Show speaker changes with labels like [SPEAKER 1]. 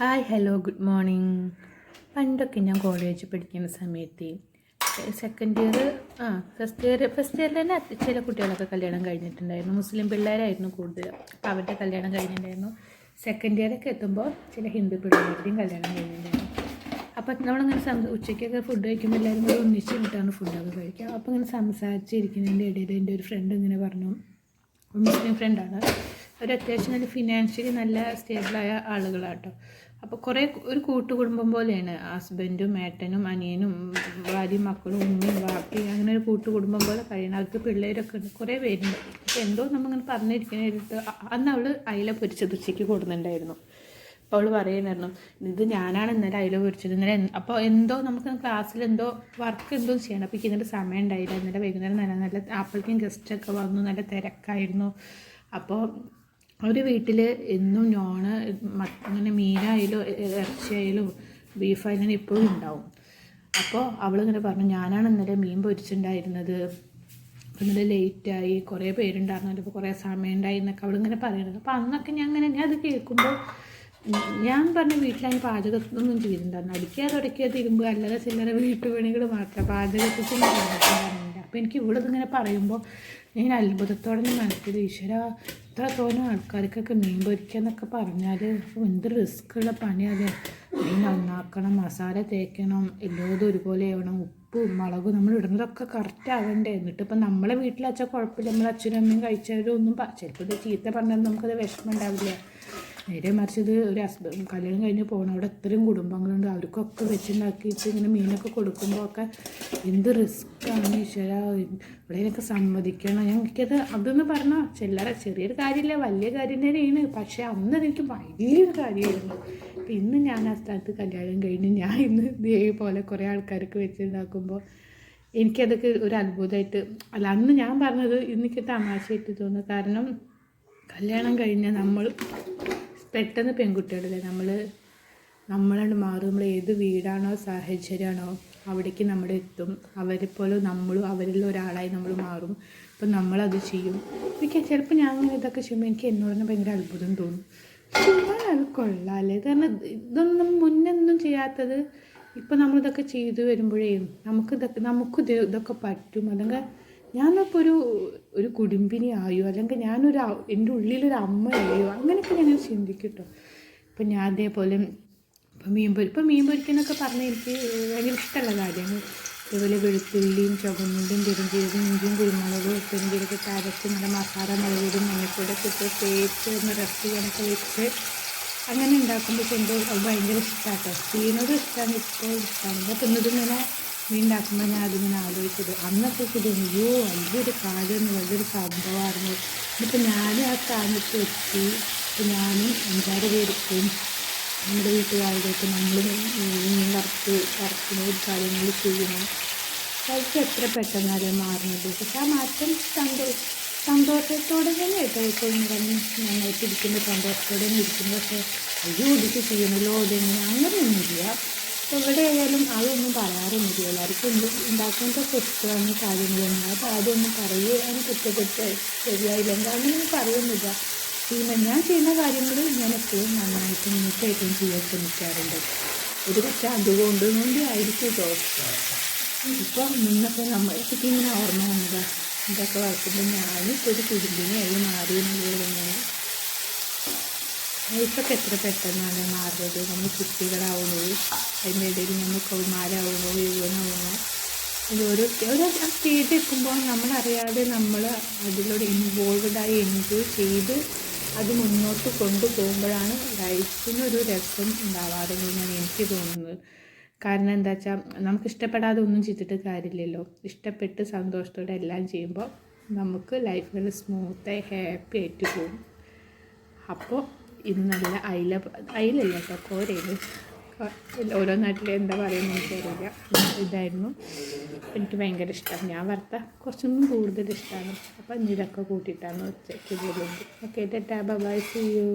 [SPEAKER 1] Hi hello good morning. പണ്ടൊക്കെ ഞാൻ college പഠിക്കുന്ന സമയത്ത് സെക്കൻഡ് ഇയർ ആ ഫസ്റ്റ് ഇയർ ഫസ്റ്റ് ഇയറിൽ തന്നെ ചില കുട്ടികളൊക്കെ കല്യാണം കഴിഞ്ഞിട്ടുണ്ടായിരുന്നു. മുസ്ലിം പിള്ളേരായിരുന്നു കൂടുതൽ. അപ്പോൾ അവരുടെ കല്യാണം കഴിഞ്ഞിട്ടുണ്ടായിരുന്നു. സെക്കൻഡ് ഇയറൊക്കെ എത്തുമ്പോൾ ചില ഹിന്ദു പിള്ളേരുടെയും കല്യാണം കഴിഞ്ഞിട്ടുണ്ടായിരുന്നു. അപ്പോൾ നമ്മളിങ്ങനെ സം ഉച്ചയ്ക്കൊക്കെ ഫുഡ് കഴിക്കുമ്പോൾ എല്ലാവരും കൂടെ ഒന്നിച്ച് കിട്ടാണ് ഫുഡൊക്കെ കഴിക്കുക. അപ്പോൾ ഇങ്ങനെ സംസാരിച്ചിരിക്കുന്നതിന്റെ ഇടയിൽ എന്റെ ഒരു ഫ്രണ്ട് ഇങ്ങനെ പറഞ്ഞു. മുസ്ലിം ഫ്രണ്ടാണ് അവർ അത്യാവശ്യം നല്ല ഫിനാൻഷ്യലി നല്ല സ്റ്റേബിളായ ആളുകളാട്ടോ. അപ്പോൾ കുറേ ഒരു കൂട്ടുകുടുംബം പോലെയാണ്. ഹസ്ബൻഡും ഏട്ടനും അനിയനും ഭാര്യയും മക്കളും ഉമ്മയും വാപ്പി അങ്ങനെ ഒരു കൂട്ടുകുടുംബം പോലെ കഴിയണം അവർക്ക് പിള്ളേരൊക്കെ ഉണ്ട്. കുറേ പേരുണ്ട്. അപ്പോൾ എന്തോ നമ്മളിങ്ങനെ പറഞ്ഞിരിക്കുന്നത് അന്ന് അവൾ അയില പൊരിച്ചത് ഉച്ചയ്ക്ക് കൂടുന്നുണ്ടായിരുന്നു അപ്പോൾ അവൾ പറയുന്നായിരുന്നു ഇത് ഞാനാണ് ഇന്നലെ അയില പൊരിച്ചത്. ഇന്നലെ അപ്പോൾ എന്തോ നമുക്ക് ക്ലാസ്സിൽ എന്തോ വർക്ക് എന്തോ ചെയ്യണം. അപ്പോൾ ഇന്നലെ സമയം ഉണ്ടായില്ല. ഇന്നലെ വൈകുന്നേരം നല്ല നല്ല അപ്പോഴേക്കും ഗസ്റ്റൊക്കെ വന്നു. നല്ല തിരക്കായിരുന്നു. അപ്പോൾ ഒരു വീട്ടിൽ എന്നും നോണ് അങ്ങനെ മീനായാലും ഇറച്ചി ഇറച്ചിയായാലും ബീഫായാലും എപ്പോഴും ഉണ്ടാവും. അപ്പോൾ അവളിങ്ങനെ പറഞ്ഞു ഞാനാണ് ഇന്നലെ മീൻ പൊരിച്ചിട്ടുണ്ടായിരുന്നത്. ഇന്നലെ ലേറ്റായി കുറേ പേരുണ്ടായിരുന്നു. അപ്പോൾ കുറേ സമയം ഉണ്ടായി എന്നൊക്കെ അവളിങ്ങനെ പറയുന്നത് അപ്പോൾ അന്നൊക്കെ ഞാൻ അങ്ങനെ ഞാൻ അത് കേൾക്കുമ്പോൾ ഞാൻ പറഞ്ഞ വീട്ടിലതിന് പാചകത്തൊന്നും ചെയ്തിട്ടുണ്ടായിരുന്നു അടിക്കുക തുടയ്ക്കുക തിരുമ്പുക അല്ലാതെ ചില്ലറ വീട്ടുപണികൾ മാത്രം പാചകത്തിൽ അപ്പോൾ എനിക്ക് ഇവിടെ ഇങ്ങനെ പറയുമ്പോൾ ഞാൻ അത്ഭുതത്തോടെ മനസ്സിൽ ഈശ്വര ഇത്ര തോന്നും ആൾക്കാർക്കൊക്കെ മീൻ പൊരിക്കുക എന്നൊക്കെ പറഞ്ഞാൽ എന്ത് റിസ്ക്കുള്ള പണിയാണ് മീൻ നന്നാക്കണം മസാല തേക്കണം എല്ലാതും ഒരുപോലെ ആവണം. ഉപ്പും മുളകും നമ്മൾ ഇടുന്നതൊക്കെ കറക്റ്റ് ആവണ്ടേ? എന്നിട്ട് ഇപ്പം നമ്മളെ വീട്ടിലച്ചാൽ കുഴപ്പമില്ല. നമ്മൾ അച്ഛനും അമ്മയും കഴിച്ചവരും ഒന്നും ചിലപ്പോൾ ചീത്ത പറഞ്ഞാൽ നമുക്കത് വിഷമം ഉണ്ടാവില്ല. നേരെ മറിച്ചത് ഒരു ഹസ്ബൻഡ് കല്യാണം കഴിഞ്ഞ് പോകണം അവിടെ ഇത്രയും കുടുംബങ്ങളുണ്ട്. അവർക്കൊക്കെ വെച്ചുണ്ടാക്കിയിട്ട് ഇങ്ങനെ മീനൊക്കെ കൊടുക്കുമ്പോൾ ഒക്കെ എന്ത് റിസ്ക്കാണ് ഈശ്വര? ഇവിടെയൊക്കെ സമ്മതിക്കണം. ഞങ്ങൾക്കത് അതെന്ന് പറഞ്ഞാൽ ചില്ലറ ചെറിയൊരു കാര്യമില്ല വലിയ കാര്യം തന്നെയാണ്. പക്ഷേ അന്ന് എനിക്ക് വലിയൊരു കാര്യമായിരുന്നു. അപ്പം ഇന്ന് ഞാൻ ആ സ്ഥലത്ത് കല്യാണം കഴിഞ്ഞ് ഞാൻ ഇന്ന് ഇതേപോലെ കുറേ ആൾക്കാർക്ക് വെച്ചുണ്ടാക്കുമ്പോൾ എനിക്കതൊക്കെ ഒരു അത്ഭുതമായിട്ട് അല്ല അന്ന് ഞാൻ പറഞ്ഞത് എനിക്ക് തമാശയായിട്ട് തോന്നുന്നു. കാരണം കല്യാണം കഴിഞ്ഞ നമ്മൾ പെട്ടെന്ന് പെൺകുട്ടികളല്ലേ നമ്മൾ നമ്മളാണ് മാറും നമ്മൾ ഏത് വീടാണോ സാഹചര്യമാണോ അവിടേക്ക് നമ്മൾ എത്തും. അവരെ പോലെ നമ്മളും അവരിൽ ഒരാളായി നമ്മൾ മാറും. അപ്പം നമ്മളത് ചെയ്യും. എനിക്ക് ചിലപ്പോൾ ഞാൻ അങ്ങനെ ഇതൊക്കെ ചെയ്യുമ്പോൾ എനിക്ക് എന്നോട് തന്നെ ഭയങ്കര അത്ഭുതം തോന്നും. ചുമ്മാ അത് കൊള്ളാമല്ലേ കാരണം ഇതൊന്നും മുന്നൊന്നും ചെയ്യാത്തത് ഇപ്പം നമ്മളിതൊക്കെ ചെയ്തു വരുമ്പോഴേ നമുക്ക് ഇതൊക്കെ നമുക്ക് ഇത് ഇതൊക്കെ പറ്റും. അല്ലെങ്കിൽ ഞാനിപ്പോൾ ഒരു ഒരു കുടുംബിനി ആയോ? അല്ലെങ്കിൽ ഞാനൊരു എന്റെ ഉള്ളിലൊരു അമ്മയായോ? അങ്ങനെയൊക്കെ ഞാൻ ചിന്തിക്കും കേട്ടോ ഇപ്പം ഞാൻ അതേപോലെ ഇപ്പം മീൻ പൊരി ഇപ്പം മീൻ പൊരിക്കുന്നൊക്കെ പറഞ്ഞാൽ എനിക്ക് ഭയങ്കര ഇഷ്ടമുള്ള കാര്യമാണ്. അതേപോലെ വെളുത്തുള്ളിയും ചുവന്നുള്ളിയും പെരുംജീരകം ഇഞ്ചിയും കുരുമുളകും പെരുംജീരകമൊക്കെ അരച്ച് നല്ല മസാല മുളകും മഞ്ഞപ്പൊടിയൊക്കെ ഇട്ട് തേച്ച് ഒന്ന് റെസ്റ്റ് ചെയ്യാനൊക്കെ വെച്ച് അങ്ങനെ ഉണ്ടാക്കുമ്പോൾ അത് ഭയങ്കര കേട്ടോ ചെയ്യുന്നതും ഇഷ്ടമാണ് ഇപ്പോൾ ഇഷ്ടമാണ് തിന്നതും മീൻ ഉണ്ടാക്കുമ്പോൾ ഞാൻ അതിങ്ങനെ ആലോചിച്ചത്. അന്നൊക്കെ ഇത് അയ്യോ വലിയൊരു കാര്യം വലിയൊരു സംഭവമായിരുന്നു. എന്നിട്ട് ഞാനും ആ സ്ഥാനത്ത് എത്തി. ഇപ്പം ഞാനും അഞ്ചാറ് പേർക്കും നമ്മുടെ വീട്ടുകാരുടെയൊക്കെ നമ്മൾ വറുത്ത് വറുക്കുന്ന ഒരു കാര്യങ്ങൾ ചെയ്യണം അതൊക്കെ എത്ര പെട്ടെന്നാലേ മാറുന്നത്. പക്ഷെ ആ മാറ്റം സന്തോഷം സന്തോഷത്തോടെ തന്നെ കേട്ടോ ഇപ്പോൾ പറഞ്ഞ് നന്നായിട്ട് ഇരിക്കുന്ന സന്തോഷത്തോടെ തന്നെ ഇരിക്കുന്നു പക്ഷേ അയ്യോ ഇതൊക്കെ ചെയ്യണമല്ലോ അതെങ്ങനെ അങ്ങനെയൊന്നുമില്ല. ഇവിടെ ആയാലും അതൊന്നും പറയാറൊന്നുമില്ല. എല്ലാവർക്കും എന്ത് ഉണ്ടാക്കുന്നതൊക്കെ ഇഷ്ടമാണ് കാര്യങ്ങളൊന്നും അപ്പോൾ അതൊന്നും പറയുക അതിനെ കുറ്റപ്പെട്ട് ശരിയായില്ലെങ്കിൽ എന്താണെന്നൊന്നും പറയുന്നില്ല പിന്നെ ഞാൻ ചെയ്യുന്ന കാര്യങ്ങൾ ഞാൻ എപ്പോഴും നന്നായിട്ട് നീറ്റായിട്ടും ചെയ്യാൻ ശ്രമിക്കാറുണ്ട്. ഒരു പക്ഷേ അതുകൊണ്ട് കൊണ്ട് ആയിരിക്കും കേട്ടോ ഇപ്പം നിന്നപ്പോൾ നമ്മൾക്ക് ഇങ്ങനെ ഓർമ്മ വന്നതാണ് ഇതൊക്കെ വളർത്തുമ്പോൾ ഞാനിപ്പോൾ ഒരു കുടുംബിനെയായി മാറി എന്നുള്ളത് ലൈഫൊക്കെ എത്ര പെട്ടെന്നാണ് മാറുന്നത് നമ്മൾ കുട്ടികളാവുന്നത് അതിന്റെ ഇടയിൽ നമ്മൾ കൗമാരാവുന്നു യുവനാവുന്നു ഇത് ഒരു ആ സ്റ്റേജ് എത്തുമ്പോൾ നമ്മളറിയാതെ നമ്മൾ അതിലൂടെ ഇൻവോൾവഡായി എൻജോയ് ചെയ്ത് അത് മുന്നോട്ട് കൊണ്ടുപോകുമ്പോഴാണ് ലൈഫിനൊരു രസം ഉണ്ടാവാറുള്ളതെന്നാണ് എനിക്ക് തോന്നുന്നത്. കാരണം എന്താ വെച്ചാൽ നമുക്ക് ഇഷ്ടപ്പെടാതെ ഒന്നും ചെയ്തിട്ട് കാര്യമില്ലല്ലോ. ഇഷ്ടപ്പെട്ട് സന്തോഷത്തോടെ എല്ലാം ചെയ്യുമ്പോൾ നമുക്ക് ലൈഫ് നല്ല സ്മൂത്തായി ഹാപ്പി ആയിട്ട് പോകും. അപ്പോൾ ഇന്നല്ല അയില അയിലല്ല കേട്ടോ കോരയിൽ. ഓരോ നാട്ടിലും എന്താ പറയുന്നത് എനിക്കറിയില്ല. ഇതായിരുന്നു. എനിക്ക് ഭയങ്കര ഇഷ്ടമാണ് ഞാൻ വറുത്ത കുറച്ചും കൂടുതൽ ഇഷ്ടമാണ്. അപ്പം ഇതൊക്കെ കൂട്ടിയിട്ടാണ് ഉച്ചയ്ക്ക് പോകുന്നത് ഓക്കെ ടാ ബൈ സി യു